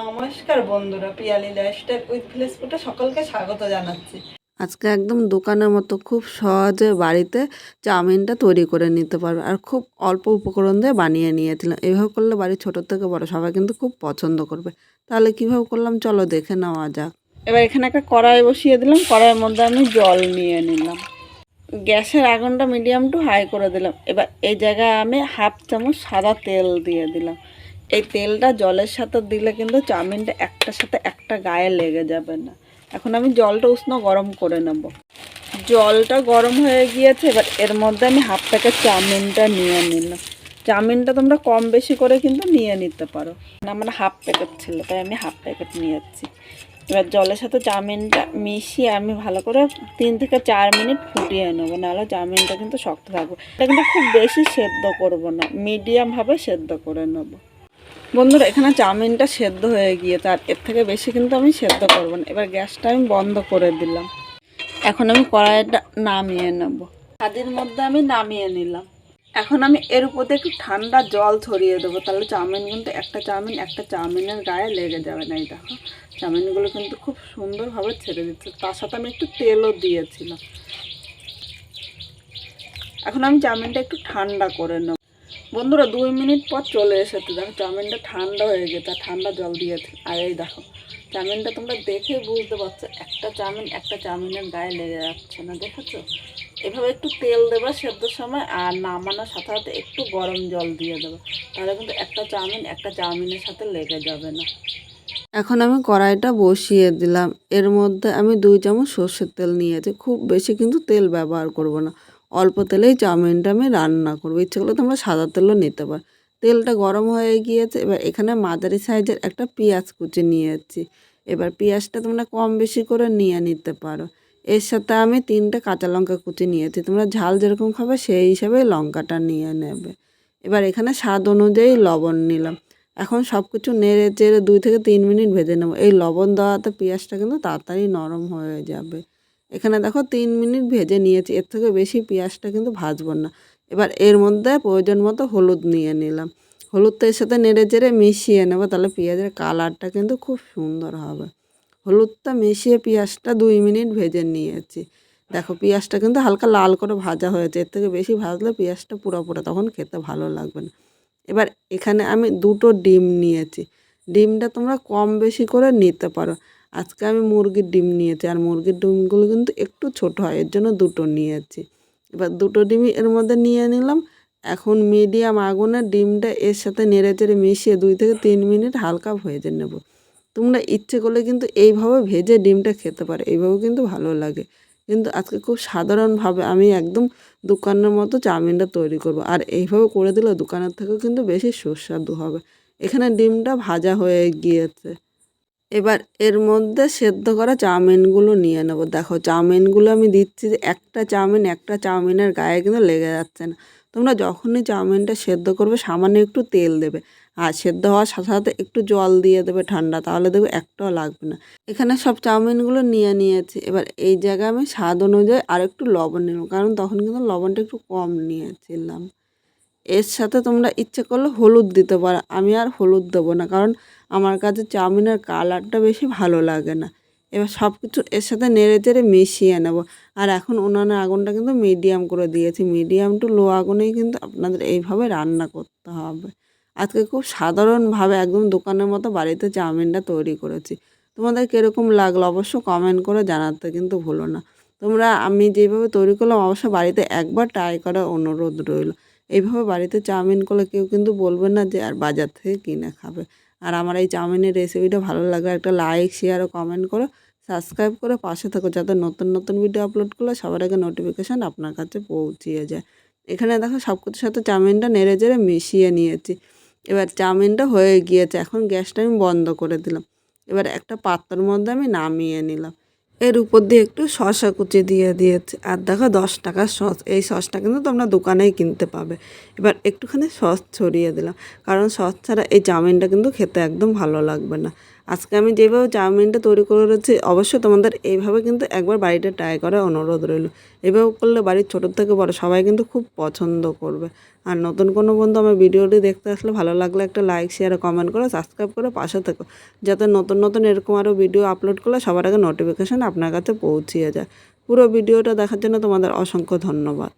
নমস্কার বন্ধুরা Piyali lifestyle with village ফুটে সকলকে স্বাগত জানাচ্ছি। আজকে একদম দোকানের মতো খুব সহজে বাড়িতে চাউমিনটা তৈরি করে নিতে পারবে আর খুব অল্প উপকরণ দিয়ে বানিয়ে নিয়েছিলাম। এভাবে করলে বাড়ির ছোট থেকে বড় সবাই কিন্তু খুব পছন্দ করবে। তাহলে কীভাবে করলাম চলো দেখে নেওয়া যাক। এবার এখানে একটা কড়াই বসিয়ে দিলাম কড়াইয়ের মধ্যে আমি জল নিয়ে নিলাম। গ্যাসের আগুনটা মিডিয়াম টু হাই করে দিলাম। এবার এই জায়গায় আমি হাফ চামচ সাদা তেল দিয়ে দিলাম। এই তেলটা জলের সাথে দিলে কিন্তু চাউমিনটা একটার সাথে একটা গায়ে লেগে যাবে না। এখন আমি জলটা উষ্ণ গরম করে নেব। জলটা গরম হয়ে গিয়েছে, এবার এর মধ্যে আমি হাফ প্যাকেট চাউমিনটা নিয়ে নিলাম। চাউমিনটা তোমরা কম বেশি করে কিন্তু নিয়ে নিতে পারো। আমার হাফ প্যাকেট ছিল, তাই আমি হাফ প্যাকেট নিয়ে যাচ্ছি এবার জলের সাথে চাউমিনটা মিশিয়ে আমি ভালো করে তিন থেকে চার মিনিট ফুটিয়ে নেব, নাহলে চাউমিনটা কিন্তু শক্ত থাকবে। এটা কিন্তু খুব বেশি সেদ্ধ করব না মিডিয়ামভাবে সেদ্ধ করে নেব। বন্ধুরা, এখানে চাউমিনটা সেদ্ধ হয়ে গিয়েছে, আর এর থেকে বেশি কিন্তু আমি সেদ্ধ করব না। এবার গ্যাসটা আমি বন্ধ করে দিলাম। এখন আমি কড়াইটা নামিয়ে নেব। হাদির মধ্যে আমি নামিয়ে নিলাম। এখন আমি এর উপর একটু ঠান্ডা জল ছড়িয়ে দেবো। তাহলে চাউমিন কিন্তু একটা চাউমিন, একটা চাউমিনের গায়ে লেগে যাবে না এই দেখো। চাউমিনগুলো কিন্তু খুব সুন্দরভাবে ছেড়ে দিচ্ছে। তার সাথে আমি একটু তেলও দিয়েছিলাম। এখন আমি চাউমিনটা একটু ঠান্ডা করে নেব। বন্ধুরা, দুই মিনিট পর চলে এসেছে। দেখো, চাউমিনটা ঠান্ডা হয়ে গেছে, আর ঠান্ডা জল দিয়েছে। আর এই দেখো, চাউমিনটা তোমরা দেখে বুঝতে পারছ, একটা চাউমিন, একটা চাউমিনের গায়ে লেগে যাচ্ছে না, দেখেছ? এভাবে একটু তেল দেবে সেদ্ধর সময়, আর নামানোর সাথে সাথে একটু গরম জল দিয়ে দেবে। তাহলে কিন্তু একটা চাউমিন, একটা চাউমিনের সাথে লেগে যাবে না। এখন আমি কড়াইটা বসিয়ে দিলাম। এর মধ্যে আমি দুই চামচ সর্ষের তেল নিয়েছি। খুব বেশি কিন্তু তেল ব্যবহার করব না। অল্প তেলেই চাউমিনটা আমি রান্না করব। ইচ্ছে করলে তোমরা সাদা তেলও নিতে পারো। তেলটা গরম হয়ে গিয়েছে, এবার এখানে মাঝারি সাইজের একটা পেঁয়াজ কুচি নিয়েছি। এবার পেঁয়াজটা তোমরা কম বেশি করে নিয়ে নিতে পারো। এর সাথে আমি তিনটে কাঁচা লঙ্কা কুচি নিয়েছি, তোমরা ঝাল যেরকম খাবে সেই হিসাবে লঙ্কাটা নিয়ে নেবে। এবার এখানে স্বাদ অনুযায়ী লবণ নিলাম। এখন সব কিছু নেড়ে চেড়ে দুই থেকে তিন মিনিট ভেজে নেব। এই লবণ দেওয়াতে পেঁয়াজটা কিন্তু তাড়াতাড়ি নরম হয়ে যাবে। এখানে দেখো তিন মিনিট ভেজে নিয়েছি, এর থেকে বেশি পেঁয়াজটা কিন্তু ভাজবো না। এবার এর মধ্যে প্রয়োজন মতো হলুদ নিয়ে নিলাম। হলুদটা এর সাথে নেড়ে চেড়ে মিশিয়ে নেব, তাহলে পেঁয়াজের কালারটা কিন্তু খুব সুন্দর হবে। হলুদটা মিশিয়ে পেঁয়াজটা দুই মিনিট ভেজে নিয়েছি। দেখো পেঁয়াজটা কিন্তু হালকা লাল করে ভাজা হয়েছে, এর থেকে বেশি ভাজলে পেঁয়াজটা পুরো পুরো তখন খেতে ভালো লাগবে না। এবার এখানে আমি দুটো ডিম নিয়েছি। ডিমটা তোমরা কম বেশি করে নিতে পারো। আজকে আমি মুরগির ডিম নিয়েছি, আর মুরগির ডিমগুলো কিন্তু একটু ছোট হয়, এর জন্য দুটো নিয়েছি। এবার দুটো ডিমই এর মধ্যে নিয়ে নিলাম। এখন মিডিয়াম আগুনে ডিমটা এর সাথে নেড়ে চেড়ে মিশিয়ে দুই থেকে তিন মিনিট হালকা ভেজে নেব। তোমরা ইচ্ছে করলে কিন্তু এইভাবে ভেজে ডিমটা খেতে পারো, এইভাবে কিন্তু ভালো লাগে। কিন্তু আজকে খুব সাধারণভাবে আমি একদম দোকানের মতো চাউমিনটা তৈরি করব, আর এইভাবে করে দিলে দোকানের থেকেও কিন্তু বেশি সুস্বাদু হবে। এখানে ডিমটা ভাজা হয়ে গিয়েছে। এবার এর মধ্যে সেদ্ধ করা চাউমিনগুলো নিয়ে নেব। দেখো, চাউমিনগুলো আমি দিচ্ছি যে একটা চাউমিন, একটা চাউমিনের গায়ে কিন্তু লেগে যাচ্ছে না। তোমরা যখনই চাউমিনটা সেদ্ধ করবে, সামান্য একটু তেল দেবে আর সেদ্ধ হওয়ার সাথে সাথে একটু জল দিয়ে দেবে ঠান্ডা, তাহলে দেখবে একটাও লাগবে না। এখানে সব চাউমিনগুলো নিয়ে নিয়েছি। এবার এই জায়গায় আমি স্বাদ অনুযায়ী আর একটু লবণ নিলাম কারণ তখন কিন্তু লবণটা একটু কম নিয়েছিলাম। এর সাথে তোমরা ইচ্ছে করলে হলুদ দিতে পারো। আমি আর হলুদ দেবো না, কারণ আমার কাছে চাউমিনের কালারটা বেশি ভালো লাগে না। এবার সব কিছু এর সাথে নেড়ে চেড়ে মিশিয়ে নেব। আর এখন উনানের আগুনটা কিন্তু মিডিয়াম করে দিয়েছি। মিডিয়াম টু লো আগুনেই কিন্তু আপনাদের এইভাবে রান্না করতে হবে। আজকে খুব সাধারণভাবে একদম দোকানের মতো বাড়িতে চাউমিনটা তৈরি করেছি। তোমাদের কীরকম লাগল অবশ্য কমেন্ট করে জানাতে কিন্তু ভুলো না। তোমরা আমি যেভাবে তৈরি করলাম অবশ্য বাড়িতে একবার ট্রাই করার অনুরোধ রইল। এইভাবে বাড়িতে চাউমিন করলে কেউ কিন্তু বলবে না যে আর বাজার থেকে কিনে খাবে। আর আমার এই চাউমিনের রেসিপিটা ভালো লাগলে একটা লাইক শেয়ার ও কমেন্ট করো সাবস্ক্রাইব করে, পাশে থাকো যাতে নতুন নতুন ভিডিও আপলোড করলে সবার আগে নোটিফিকেশান আপনার কাছে পৌঁছিয়ে যায়। এখানে দেখো সব কিছুর সাথে চাউমিনটা নেড়ে জেড়ে মিশিয়ে নিয়েছি। এবার চাউমিনটা হয়ে গিয়েছে, এখন গ্যাসটা আমি বন্ধ করে দিলাম। এবার একটা পাত্রর মধ্যে আমি নামিয়ে নিলাম। এর উপর দিয়ে একটু শসা কুচি দিয়ে দিয়েছে। আর দেখো দশ টাকার সস, এই সসটা কিন্তু তোমরা দোকানেই কিনতে পাবে। এবার একটুখানি সস ছড়িয়ে দিলাম। কারণ সস ছাড়া এই চাউমিনটা কিন্তু খেতে একদম ভালো লাগবে না। আজকে আমি যেভাবে চাউমিনটা তৈরি করেছি, অবশ্যই তোমাদের এইভাবে কিন্তু একবার বাড়িতে ট্রাই করার অনুরোধ রইল। এভাবে করলে বাড়ির ছোটোর থেকে বড় সবাই কিন্তু খুব পছন্দ করবে। আর নতুন কোনো বন্ধু আমার ভিডিওটি দেখতে আসলে ভালো লাগলে একটা লাইক শেয়ার কমেন্ট করে সাবস্ক্রাইব করে পাশে থেকো। যাতে নতুন নতুন এরকম আরও ভিডিও আপলোড করলে সবার আগে নোটিফিকেশান আপনার কাছে পৌঁছিয়ে যায়। পুরো ভিডিওটা দেখার জন্য তোমাদের অসংখ্য ধন্যবাদ।